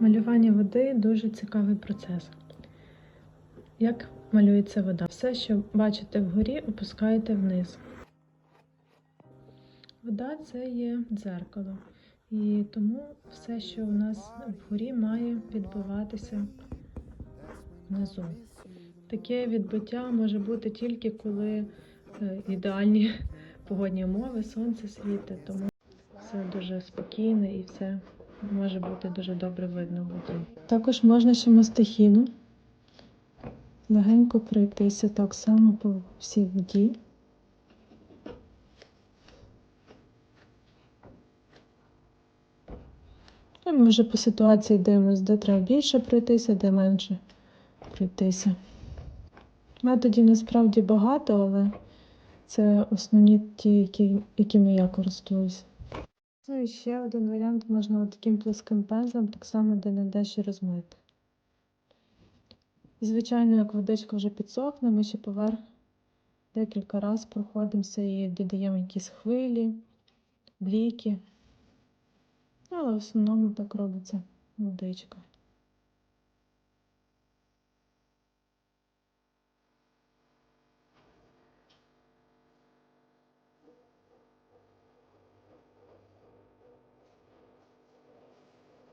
Малювання води дуже цікавий процес. Як малюється вода? Все, що бачите вгорі, опускаєте вниз. Вода це є дзеркало. І тому все, що у нас вгорі, має відбиватися внизу. Таке відбиття може бути тільки коли е, ідеальні погодні умови, сонце світить, тому все дуже спокійне і все може бути дуже добре видно воді. Також можна ще мастихіну легенько пройтися так само по всій воді. І ми вже по ситуації дивимося, де треба більше пройтися, де менше пройтися. Методів насправді багато, але це основні ті, які, якими я користуюсь. Ну і ще один варіант можна таким плоским пензлем, так само де не дещо розмити. І, звичайно, як водичка вже підсохне, ми ще поверх декілька разів проходимося і додаємо якісь хвилі, бліки. Ну, Але в основному так робиться водичка.